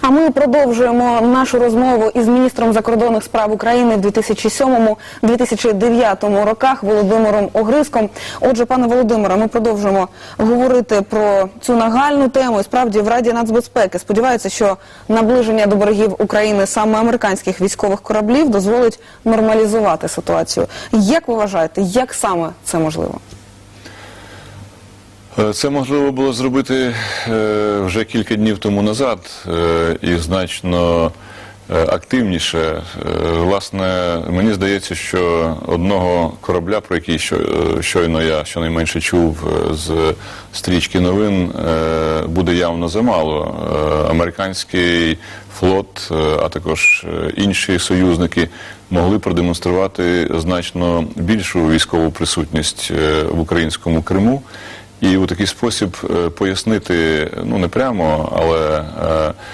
А ми продовжуємо нашу розмову із міністром закордонних справ України в 2007-2009 роках Володимиром Огриском. Отже, пане Володимире, ми продовжуємо говорити про цю нагальну тему. І справді в Раді нацбезпеки сподіваються, що наближення до берегів України саме американських військових кораблів дозволить нормалізувати ситуацію. Як ви вважаєте, як саме це можливо? Е, Це можливо було зробити е, вже кілька днів тому назад е, і значно активніше. Власне, мені здається, що одного корабля, про який що- щойно я щонайменше чув з стрічки новин, буде явно замало. Американський флот, а також інші союзники могли продемонструвати значно більшу військову присутність в українському Криму. І у такий спосіб е, пояснити, ну не прямо, але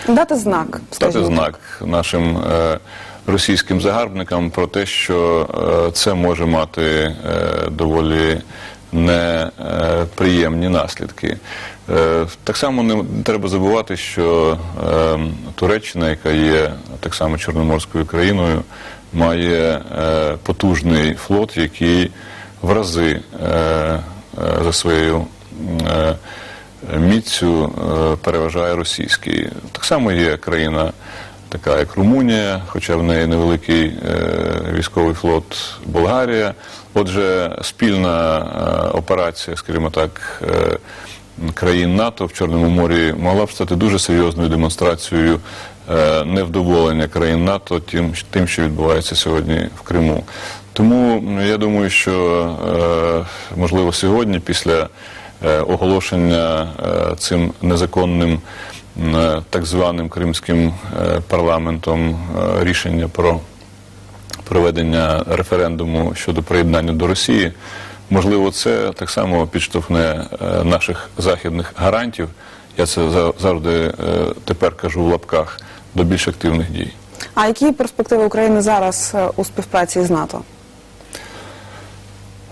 е, Дати знак, дати знак нашим е, російським загарбникам про те, що це може мати доволі неприємні наслідки. Так само не треба забувати, що Туреччина, яка є так само Чорноморською країною, має потужний флот, який в рази за своєю міцю е, переважає російський. Так само є країна, така як Румунія, хоча в неї невеликий е, військовий флот Болгарія. Отже, спільна е, операція, скажімо так. е, Країн НАТО в Чорному морі могла б стати дуже серйозною демонстрацією е, невдоволення країн НАТО тим, тим, що відбувається сьогодні в Криму. Тому я думаю, що е, можливо сьогодні, після е, оголошення е, цим незаконним е, так званим кримським е, парламентом е, рішення про проведення референдуму щодо приєднання до Росії, можливо, це так само підштовхне е, наших західних гарантів. Я це завжди е, тепер кажу в лапках до більш активних дій. А які перспективи України зараз е, у співпраці з НАТО?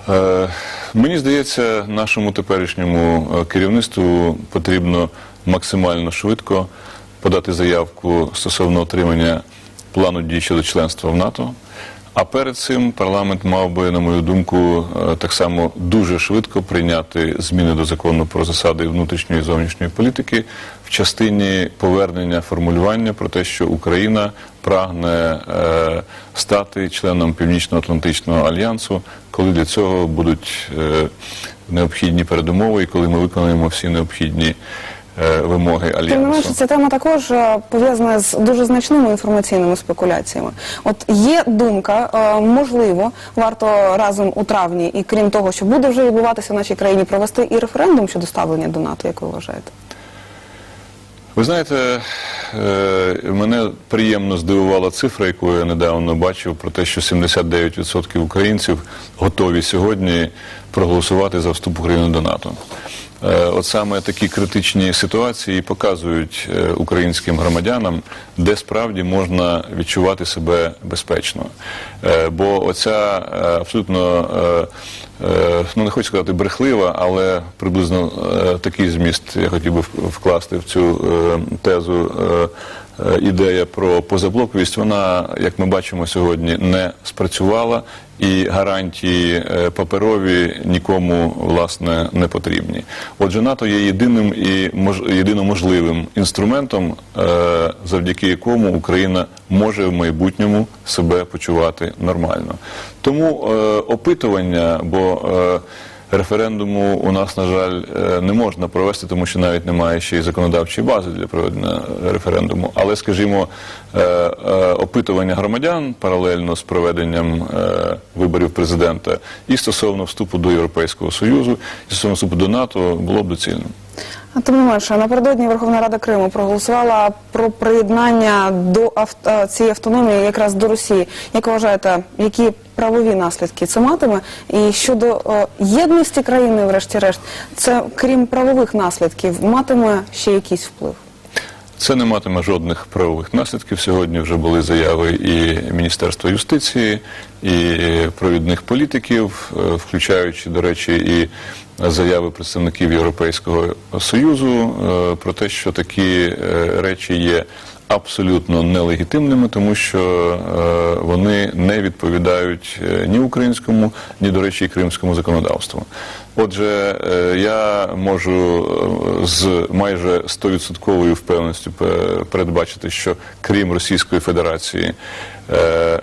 Е, Мені здається, нашому теперішньому е, керівництву потрібно максимально швидко подати заявку стосовно отримання плану дій щодо членства в НАТО. А перед цим парламент мав би, на мою думку, е, так само дуже швидко прийняти зміни до закону про засади внутрішньої і зовнішньої політики в частині повернення формулювання про те, що Україна прагне е, стати членом Північно-Атлантичного альянсу, коли для цього будуть е, необхідні передумови і коли ми виконаємо всі необхідні е, вимоги Тим не менше, ця тема також е, пов'язана з дуже значними інформаційними спекуляціями. От є думка, е, можливо, варто разом у травні, і крім того, що буде вже відбуватися в нашій країні, провести і референдум щодо ставлення до НАТО, як ви вважаєте? Ви знаєте, мене приємно здивувала цифра, яку я недавно бачив, про те, що 79% українців готові сьогодні проголосувати за вступ України до НАТО. Е, От саме такі критичні ситуації показують е, українським громадянам, де справді можна відчувати себе безпечно. Е, Бо оця абсолютно, ну не хочу сказати брехлива, але приблизно такий зміст я хотів би вкласти в цю тезу. Ідея про позаблоковість, вона, як ми бачимо сьогодні, не спрацювала, і гарантії е, паперові нікому власне не потрібні. Отже, НАТО є єдиним і мож, єдино можливим інструментом, е, завдяки якому Україна може в майбутньому себе почувати нормально. Тому е, опитування, бо Референдуму у нас, на жаль, е, не можна провести, тому що навіть немає ще й законодавчої бази для проведення референдуму. Але, скажімо, е, е, опитування громадян паралельно з проведенням виборів президента і стосовно вступу до Європейського Союзу, і стосовно вступу до НАТО було б доцільним. А тим не менше, напередодні Верховна Рада Криму проголосувала про приєднання до авто, цієї автономії якраз до Росії. Як вважаєте, які правові наслідки це матиме? І щодо е, єдності країни, врешті-решт, це крім правових наслідків, матиме ще якийсь вплив? Це не матиме жодних правових наслідків. Сьогодні вже були заяви і Міністерства юстиції, і провідних політиків, е, включаючи, до речі, і заяви представників Європейського Союзу е, про те, що такі е, речі є абсолютно нелегітимними, тому що вони не відповідають ні українському, ні, до речі, і кримському законодавству. Отже, е, я можу е, з майже 100% впевненістю передбачити, що крім Російської Федерації, е,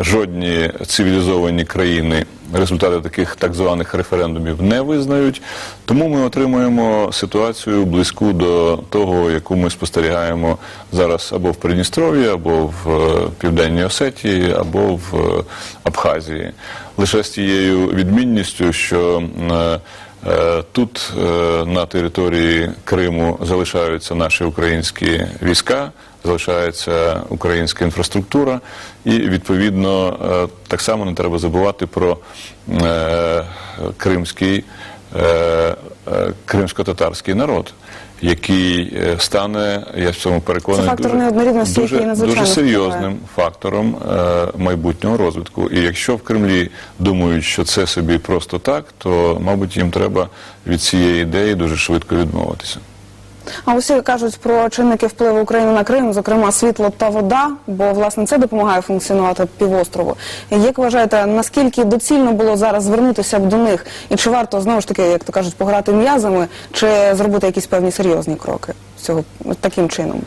жодні цивілізовані країни результати таких так званих референдумів не визнають. Тому ми отримуємо ситуацію близьку до того, яку ми спостерігаємо зараз або в Придністров'ї, або в Південній Осетії, або в Абхазії. Лише з тією відмінністю, що е, е, тут е, на території Криму залишаються наші українські війська, залишається українська інфраструктура, і відповідно так само не треба забувати про кримський кримсько-татарський народ. Який е, стане, я в цьому переконаний, Це фактор дуже, дуже, дуже серйозним фактором е, майбутнього розвитку. І якщо в Кремлі думають, що це собі просто так, то мабуть їм треба від цієї ідеї дуже швидко відмовитися. А усі кажуть про чинники впливу України на Крим, зокрема світло та вода, бо власне це допомагає функціонувати півострову. Як вважаєте, наскільки доцільно було зараз звернутися б до них, і чи варто знову ж таки, як то кажуть, пограти м'язами, чи зробити якісь певні серйозні кроки цього таким чином?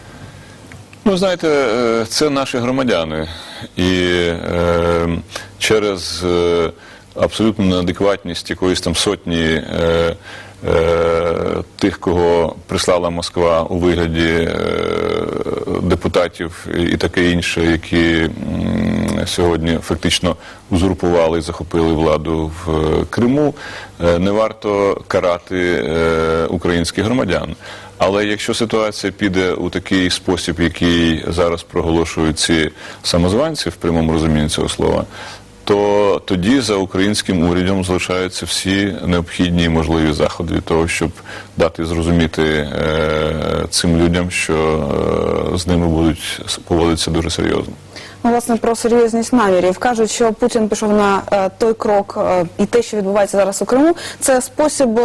Ну, знаєте, е, це наші громадяни, і е, через е, абсолютну неадекватність якоїсь там сотні е, тих, кого прислала Москва у вигляді е, депутатів і таке інше, які сьогодні фактично узурпували і захопили владу в е, Криму, е, не варто карати е, українських громадян. Але якщо ситуація піде у такий спосіб, який зараз проголошують ці самозванці в прямому розумінні цього слова, то тоді за українським урядом залишаються всі необхідні можливі заходи для того, щоб дати зрозуміти е, цим людям, що е, з ними будуть поводитися дуже серйозно. Ну, власне, про серйозність намірів кажуть, що Путін пішов на е, той крок, і те, що відбувається зараз у Криму, це спосіб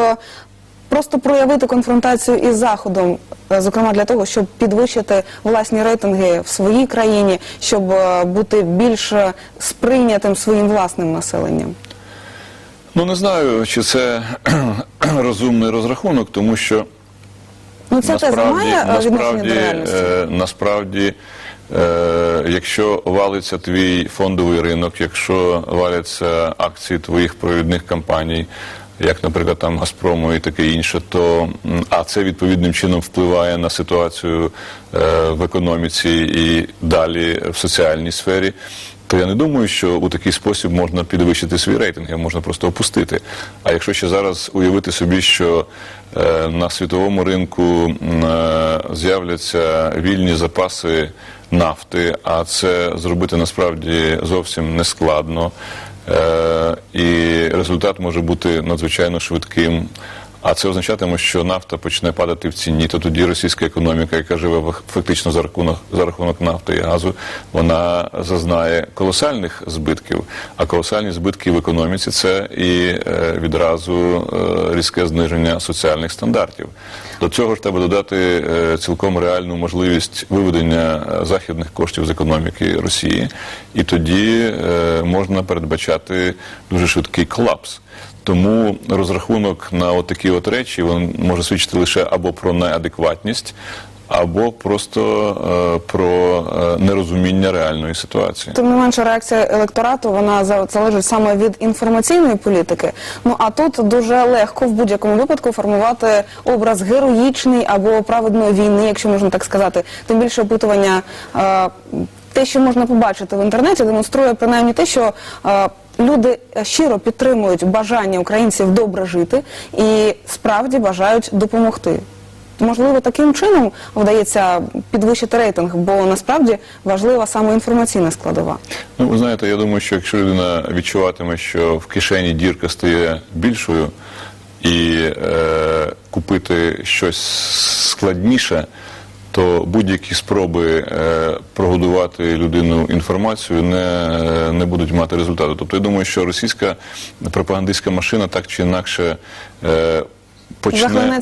просто проявити конфронтацію із Заходом, е, зокрема для того, щоб підвищити власні рейтинги в своїй країні, щоб е, бути більш е, сприйнятим своїм власним населенням. Ну не знаю, чи це розумний розрахунок, тому що Ну це е, насправді, е, насправді е, якщо валиться твій фондовий ринок, якщо валяться акції твоїх провідних компаній, як, наприклад, там Газпрому і таке інше, то а це відповідним чином впливає на ситуацію е, в економіці і далі в соціальній сфері. То я не думаю, що у такий спосіб можна підвищити свій рейтинг, його можна просто опустити. А якщо ще зараз уявити собі, що е, на світовому ринку е, з'являться вільні запаси нафти, а це зробити насправді зовсім не складно, і результат може бути надзвичайно швидким. А це означатиме, що нафта почне падати в ціні, то тоді російська економіка, яка живе фак- фактично за рахунок за рахунок нафти і газу, вона зазнає колосальних збитків. А колосальні збитки в економіці це і е, відразу е, різке зниження соціальних стандартів. До цього ж треба додати е, цілком реальну можливість виведення західних коштів з економіки Росії, і тоді можна передбачати дуже швидкий колапс. Тому розрахунок на отакі от речі він може свідчити лише або про неадекватність, або просто е, про е, нерозуміння реальної ситуації. Тим не менше, реакція електорату вона залежить саме від інформаційної політики. Ну а тут дуже легко в будь-якому випадку формувати образ героїчний або праведної війни, якщо можна так сказати. Тим більше опитування. е, те, що можна побачити в інтернеті, демонструє принаймні те, що е, люди щиро підтримують бажання українців добре жити і справді бажають допомогти. Можливо, таким чином вдається підвищити рейтинг, бо насправді важлива саме інформаційна складова. Ну, ви знаєте, я думаю, що якщо людина відчуватиме, що в кишені дірка стає більшою, і е, купити щось складніше, то будь-які спроби е, прогодувати людину інформацією не, не будуть мати результату. Тобто я думаю, що російська пропагандистська машина так чи інакше е, почне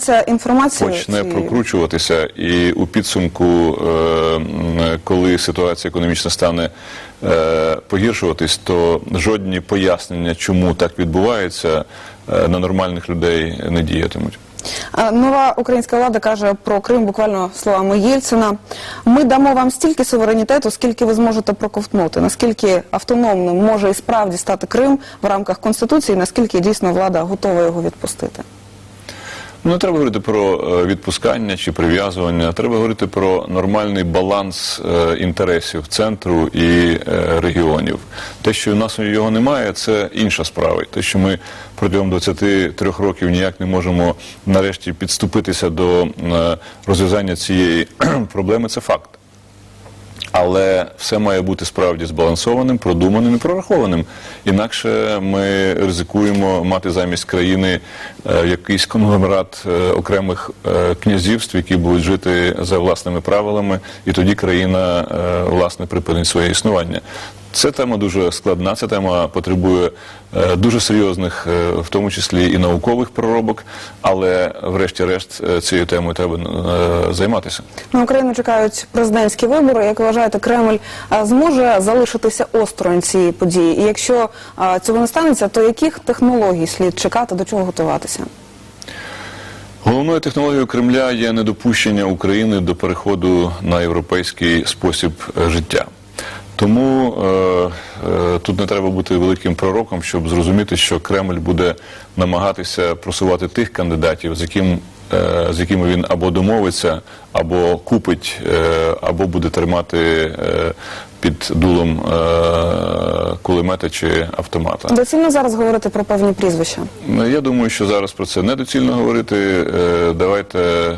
почне прокручуватися, і у підсумку е, коли ситуація економічна стане е, погіршуватись, то жодні пояснення, чому так відбувається, е, на нормальних людей не діятимуть. Нова українська влада каже про Крим буквально словами Єльцина. Ми дамо вам стільки суверенітету, скільки ви зможете проковтнути. Наскільки автономним може і справді стати Крим в рамках конституції, наскільки дійсно влада готова його відпустити. Ну, не треба говорити про е, відпускання чи прив'язування, треба говорити про нормальний баланс е, інтересів центру і е, регіонів. Те, що у нас його немає, це інша справа. Те, що ми протягом 23 років ніяк не можемо нарешті підступитися до розв'язання цієї проблеми, це факт. Але все має бути справді збалансованим, продуманим і прорахованим. Інакше ми ризикуємо мати замість країни е, якийсь конгломерат е, окремих е, князівств, які будуть жити за власними правилами, і тоді країна власне припинить своє існування. Це тема дуже складна. Ця тема потребує е, дуже серйозних, е, в тому числі і наукових проробок. Але, врешті-решт, е, цією темою треба займатися. На Україну чекають президентські вибори. Як ви вважаєте, Кремль зможе залишитися осторонь цієї події? І якщо цього не станеться, то яких технологій слід чекати, до чого готуватися? Головною технологією Кремля є недопущення України до переходу на європейський спосіб життя. Тому е, е, тут не треба бути великим пророком, щоб зрозуміти, що Кремль буде намагатися просувати тих кандидатів, з яким з якими він або домовиться, або купить, е, або буде тримати е, під дулом е, кулемета чи автомата. Доцільно зараз говорити про певні прізвища. Ну, Я думаю, що зараз про це недоцільно говорити. Е, Давайте е,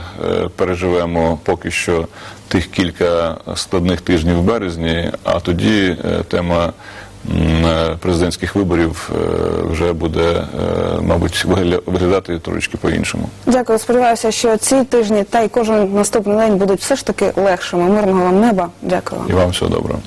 переживемо поки що тих кілька складних тижнів в березні, а тоді е, тема е, президентських виборів е, вже буде, е, мабуть, вигля- виглядати трошечки по-іншому. Дякую. Сподіваюся, що ці тижні та й кожен наступний день будуть все ж таки легшими. Мирного вам неба. Дякую. І вам всього доброго.